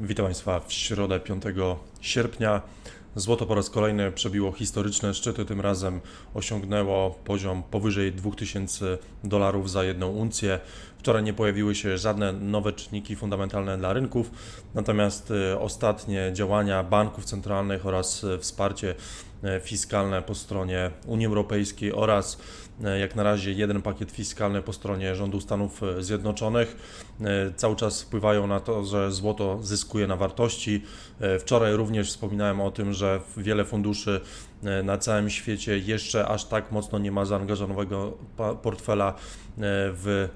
Witam Państwa w środę 5 sierpnia. Złoto po raz kolejny przebiło historyczne szczyty, tym razem osiągnęło poziom powyżej 2000 dolarów za jedną uncję. Wczoraj nie pojawiły się żadne nowe czynniki fundamentalne dla rynków, natomiast e, ostatnie działania banków centralnych oraz e, wsparcie fiskalne po stronie Unii Europejskiej oraz e, jak na razie jeden pakiet fiskalny po stronie rządu Stanów e, Zjednoczonych e, cały czas wpływają na to, że złoto zyskuje na wartości. E, Wczoraj również wspominałem o tym, że wiele funduszy e, na całym świecie jeszcze aż tak mocno nie ma zaangażowanego portfela e, w, e,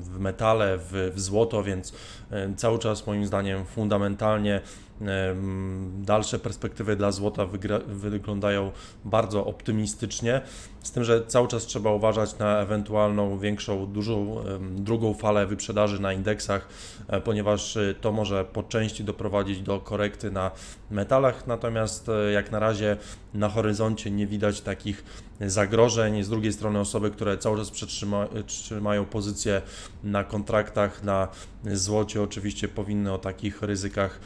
w metale, w, w złoto, więc e, cały czas moim zdaniem fundamentalnie dalsze perspektywy dla złota wyglądają bardzo optymistycznie, z tym, że cały czas trzeba uważać na ewentualną większą, dużą drugą falę wyprzedaży na indeksach, e, ponieważ e, to może po części doprowadzić do korekty na metalach, natomiast e, jak na razie na horyzoncie nie widać takich zagrożeń. Z drugiej strony osoby, które cały czas przetrzyma- trzymają pozycje na kontraktach na złocie, oczywiście powinny o takich ryzykach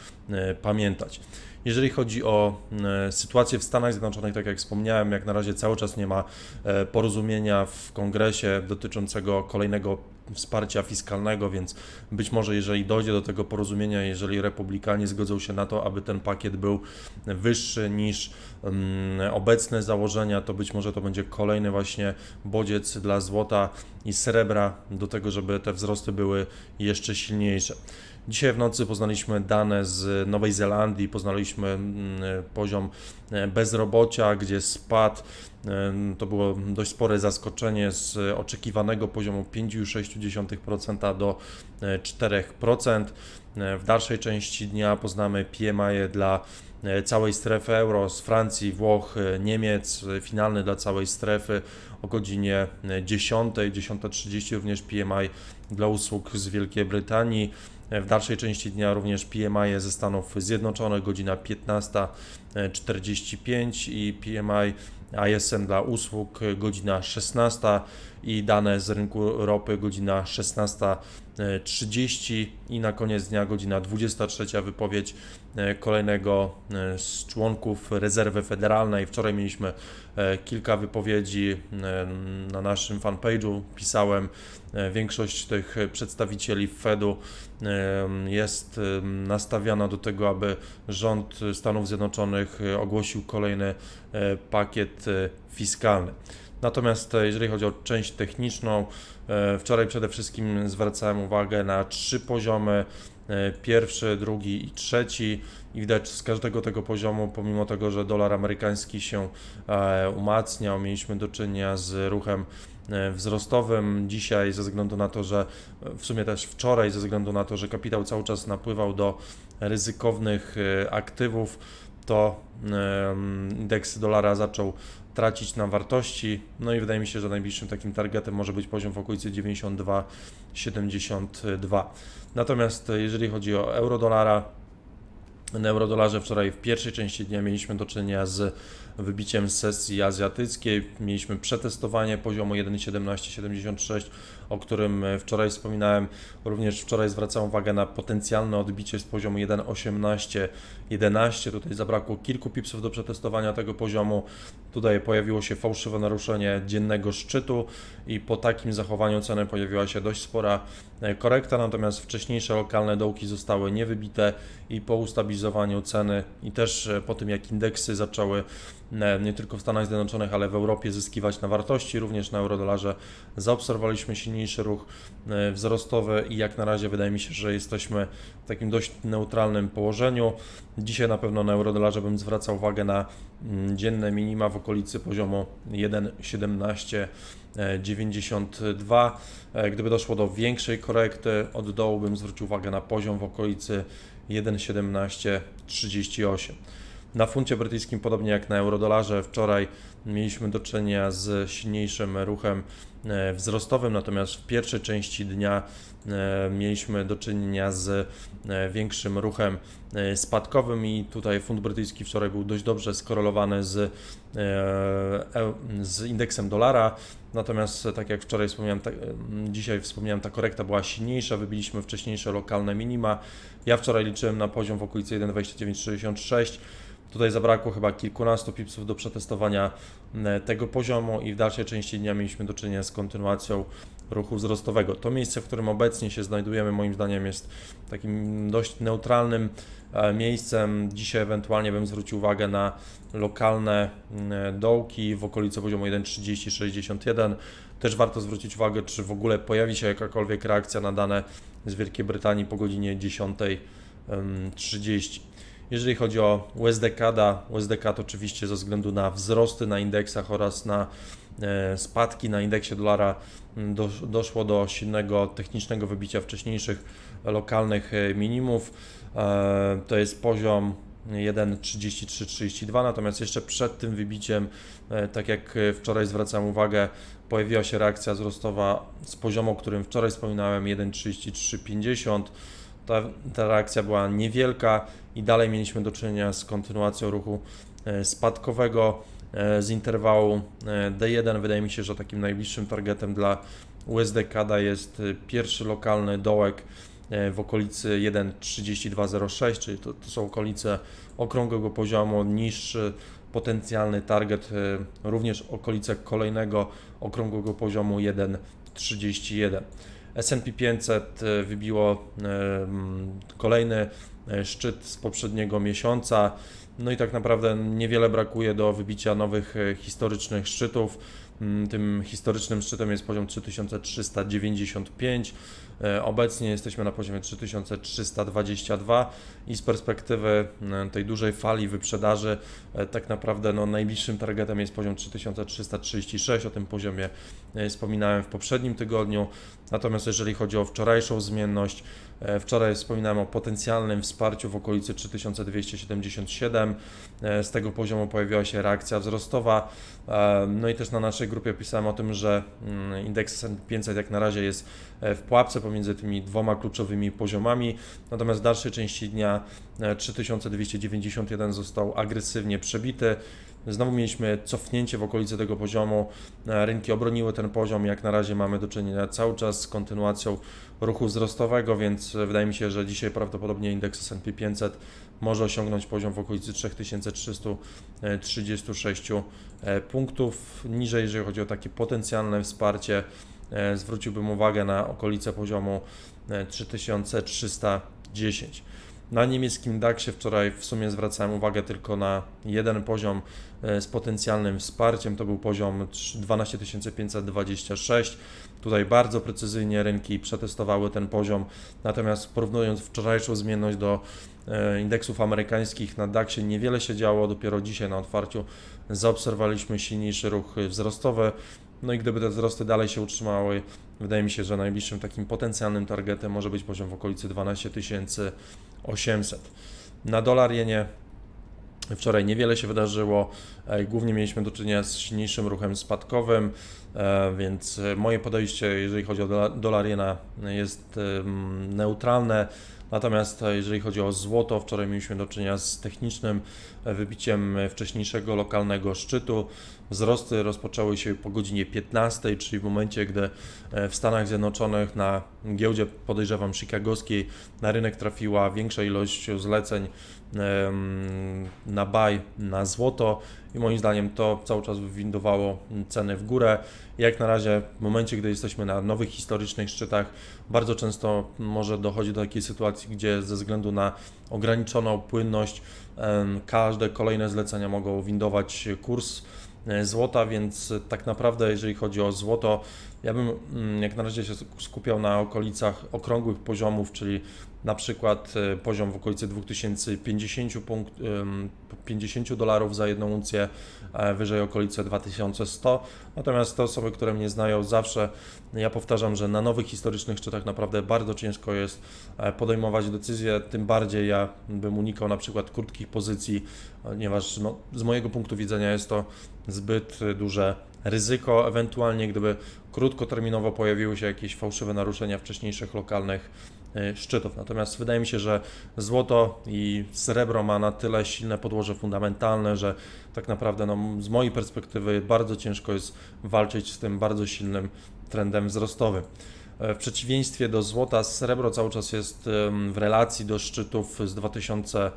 pamiętać. Jeżeli chodzi o e, sytuację w Stanach Zjednoczonych, tak jak wspomniałem, jak na razie cały czas nie ma e, porozumienia w kongresie dotyczącego kolejnego wsparcia fiskalnego, więc być może jeżeli dojdzie do tego porozumienia, jeżeli republikanie zgodzą się na to, aby ten pakiet był wyższy niż mm, obecne założenia, to być może to będzie kolejny właśnie bodziec dla złota i srebra do tego, żeby te wzrosty były jeszcze silniejsze. Dzisiaj w nocy poznaliśmy dane z Nowej Zelandii, poznaliśmy mm, poziom e, bezrobocia, gdzie spadł. em, To było dość spore zaskoczenie z oczekiwanego poziomu 5,6% do e, 4%. E, W dalszej części dnia poznamy PMI dla e, całej strefy euro z Francji, Włoch, e, Niemiec, e, finalny dla całej strefy o godzinie e, 10, 10.30 również PMI dla usług z Wielkiej Brytanii. E, W dalszej części dnia również PMI ze Stanów Zjednoczonych, godzina 15.45 i PMI ISM dla usług, e, godzina 16 i dane z rynku ropy, godzina 16.30 i na koniec dnia godzina 23 wypowiedź e, kolejnego e, z członków rezerwy federalnej. Wczoraj mieliśmy e, kilka wypowiedzi na naszym fanpage'u, pisałem. Większość tych przedstawicieli Fedu jest nastawiona do tego, aby rząd Stanów Zjednoczonych ogłosił kolejny pakiet fiskalny. Natomiast e, jeżeli chodzi o część techniczną, e, wczoraj przede wszystkim zwracałem uwagę na trzy poziomy, e, pierwszy, drugi i trzeci. I widać z każdego tego poziomu, pomimo tego, że dolar amerykański się umacniał, mieliśmy do czynienia z ruchem wzrostowym. Dzisiaj ze względu na to, że w sumie też wczoraj ze względu na to, że kapitał cały czas napływał do ryzykownych aktywów, to indeks dolara zaczął tracić na wartości. No i wydaje mi się, że najbliższym takim targetem może być poziom w okolicy 92,72. Natomiast e, jeżeli chodzi o euro dolara, na eurodolarze wczoraj w pierwszej części dnia mieliśmy do czynienia z wybiciem sesji azjatyckiej. Mieliśmy przetestowanie poziomu 1,1776, o którym e, wczoraj wspominałem. Również wczoraj zwracałem uwagę na potencjalne odbicie z poziomu 1,1811. Tutaj zabrakło kilku pipsów do przetestowania tego poziomu. Tutaj pojawiło się fałszywe naruszenie dziennego szczytu i po takim zachowaniu ceny pojawiła się dość spora e, korekta, natomiast wcześniejsze lokalne dołki zostały niewybite i po ustabilizowaniu ceny i też e, po tym jak indeksy zaczęły nie tylko w Stanach Zjednoczonych, ale w Europie zyskiwać na wartości, również na eurodolarze zaobserwowaliśmy silniejszy ruch e, wzrostowy i jak na razie wydaje mi się, że jesteśmy w takim dość neutralnym położeniu. Dzisiaj na pewno na eurodolarze bym zwracał uwagę na mm, dzienne minima w okolicy poziomu 1,1792. E, Gdyby doszło do większej korekty od dołu, bym zwrócił uwagę na poziom w okolicy 1,1738. Na funcie brytyjskim, podobnie jak na eurodolarze, wczoraj mieliśmy do czynienia z silniejszym ruchem e, wzrostowym, natomiast w pierwszej części dnia e, mieliśmy do czynienia z e, większym ruchem spadkowym i tutaj funt brytyjski wczoraj był dość dobrze skorelowany z, z indeksem dolara. Natomiast tak jak wczoraj wspomniałem, em, dzisiaj wspomniałem, ta korekta była silniejsza, wybiliśmy wcześniejsze lokalne minima. Ja wczoraj liczyłem na poziom w okolicy 1,2966. Tutaj zabrakło chyba kilkunastu pipsów do przetestowania e, tego poziomu i w dalszej części dnia mieliśmy do czynienia z kontynuacją ruchu wzrostowego. To miejsce, w którym obecnie się znajdujemy, moim zdaniem jest takim dość neutralnym e, miejscem. Dzisiaj ewentualnie bym zwrócił uwagę na lokalne mm, dołki w okolicy poziomu 1,3061. Też warto zwrócić uwagę, czy w ogóle pojawi się jakakolwiek reakcja na dane z Wielkiej Brytanii po godzinie 10.30. Jeżeli chodzi o USDCAD, USDCAD oczywiście ze względu na wzrosty na indeksach oraz na e, spadki na indeksie dolara m, do, doszło do silnego technicznego wybicia wcześniejszych lokalnych e, minimów. E, To jest poziom 1,3332, natomiast jeszcze przed tym wybiciem, tak jak wczoraj zwracam uwagę, pojawiła się reakcja wzrostowa z poziomu, o którym wczoraj wspominałem, 1,3350. Ta, ta reakcja była niewielka i dalej mieliśmy do czynienia z kontynuacją ruchu e, spadkowego e, z interwału e, D1. Wydaje mi się, że takim najbliższym targetem dla USD CAD jest pierwszy lokalny dołek w okolicy 1,3206, czyli to, to są okolice okrągłego poziomu, niższy potencjalny target, również okolice kolejnego okrągłego poziomu 1,31. S&P 500 e, wybiło e, kolejny e, szczyt z poprzedniego miesiąca. No i tak naprawdę niewiele brakuje do wybicia nowych historycznych szczytów. Mm, Tym historycznym szczytem jest poziom 3395. E, Obecnie jesteśmy na poziomie 3322 i z perspektywy e, tej dużej fali wyprzedaży e, tak naprawdę no, najbliższym targetem jest poziom 3336. O tym poziomie wspominałem w poprzednim tygodniu. Natomiast jeżeli chodzi o wczorajszą zmienność, wczoraj wspominałem o potencjalnym wsparciu w okolicy 3277. E, Z tego poziomu pojawiła się reakcja wzrostowa. E, No i też na naszej grupie pisałem o tym, że mm, indeks S&P 500 jak na razie jest e, w pułapce pomiędzy tymi dwoma kluczowymi poziomami. Natomiast w dalszej części dnia e, 3291 został agresywnie przebity. Znowu mieliśmy cofnięcie w okolicy tego poziomu. E, Rynki obroniły ten poziom. Jak na razie mamy do czynienia cały czas z kontynuacją ruchu wzrostowego, więc e, wydaje mi się, że dzisiaj prawdopodobnie indeks S&P 500 może osiągnąć poziom w okolicy 3336 e, punktów. Niżej, jeżeli chodzi o takie potencjalne wsparcie, zwróciłbym uwagę na okolice poziomu e, 3310. Na niemieckim DAXie wczoraj w sumie zwracałem uwagę tylko na jeden poziom e, z potencjalnym wsparciem. To był poziom 12526. Tutaj bardzo precyzyjnie rynki przetestowały ten poziom. Natomiast porównując wczorajszą zmienność do e, indeksów amerykańskich na DAXie niewiele się działo. Dopiero dzisiaj na otwarciu zaobserwowaliśmy silniejszy ruch wzrostowy. No i gdyby te wzrosty dalej się utrzymały, wydaje mi się, że najbliższym takim potencjalnym targetem może być poziom w okolicy 12 800. Na dolar jenie wczoraj niewiele się wydarzyło. Głównie mieliśmy do czynienia z silniejszym ruchem spadkowym, e, więc e, moje podejście, jeżeli chodzi o dola- dolar jena, jest neutralne. Natomiast e, jeżeli chodzi o złoto, wczoraj mieliśmy do czynienia z technicznym wybiciem wcześniejszego lokalnego szczytu. Wzrosty rozpoczęły się po godzinie 15, czyli w momencie, gdy w Stanach Zjednoczonych na giełdzie, podejrzewam, chicagowskiej, na rynek trafiła większa ilość zleceń na buy na złoto i moim zdaniem to cały czas wywindowało ceny w górę. Jak na razie w momencie, gdy jesteśmy na nowych historycznych szczytach, bardzo często może dochodzi do takiej sytuacji, gdzie ze względu na ograniczoną płynność każde kolejne zlecenia mogą windować kurs e, złota, więc tak naprawdę jeżeli chodzi o złoto, Ja bym mm, jak na razie się skupiał na okolicach okrągłych poziomów, czyli na przykład e, poziom w okolicy 2050 punkt, em, 50 dolarów za jedną uncję, wyżej okolice 2100. Natomiast te osoby, które mnie znają, zawsze ja powtarzam, że na nowych historycznych szczytach naprawdę bardzo ciężko jest e, podejmować decyzje, tym bardziej ja bym unikał na przykład krótkich pozycji, ponieważ no, z mojego punktu widzenia jest to zbyt duże ryzyko, ewentualnie gdyby krótkoterminowo pojawiły się jakieś fałszywe naruszenia wcześniejszych lokalnych e, szczytów. Natomiast wydaje mi się, że złoto i srebro ma na tyle silne podłoże fundamentalne, że tak naprawdę no, z mojej perspektywy bardzo ciężko jest walczyć z tym bardzo silnym trendem wzrostowym. E, W przeciwieństwie do złota, srebro cały czas jest w relacji do szczytów z 2000 em,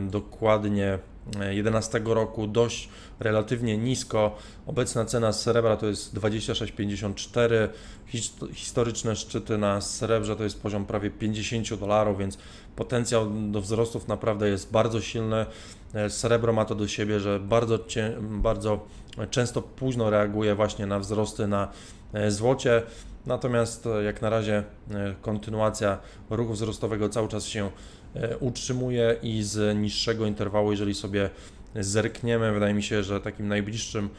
dokładnie e, 11 roku dość relatywnie nisko. Obecna cena srebra to jest 26,54. His- Historyczne szczyty na srebrze to jest poziom prawie 50 dolarów, więc potencjał do wzrostów naprawdę jest bardzo silny. E, Srebro ma to do siebie, że bardzo, bardzo często późno reaguje właśnie na wzrosty na e, złocie. Natomiast e, jak na razie e, kontynuacja ruchu wzrostowego cały czas się e, utrzymuje i z niższego interwału, jeżeli sobie zerkniemy, wydaje mi się, że takim najbliższym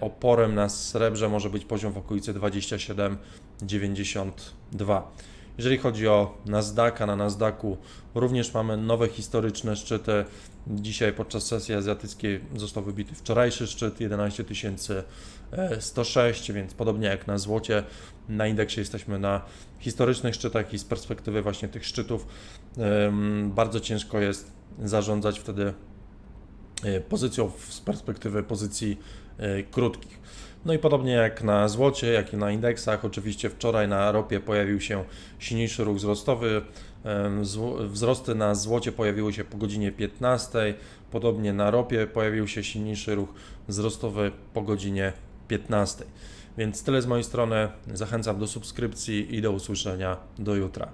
oporem na srebrze może być poziom w okolicy 27,92. Jeżeli chodzi o Nasdaqa, na Nasdaqu również mamy nowe historyczne szczyty. Dzisiaj podczas sesji azjatyckiej został wybity wczorajszy szczyt 11 106, więc podobnie jak na złocie, na indeksie jesteśmy na historycznych szczytach i z perspektywy właśnie tych szczytów bardzo ciężko jest zarządzać wtedy e, pozycją z perspektywy pozycji e, krótkich. No i podobnie jak na złocie, jak i na indeksach, oczywiście wczoraj na ropie pojawił się silniejszy ruch wzrostowy. Wzrosty na złocie pojawiły się po godzinie 15, podobnie na ropie pojawił się silniejszy ruch wzrostowy po godzinie 15. Więc tyle z mojej strony. Zachęcam do subskrypcji i do usłyszenia do jutra.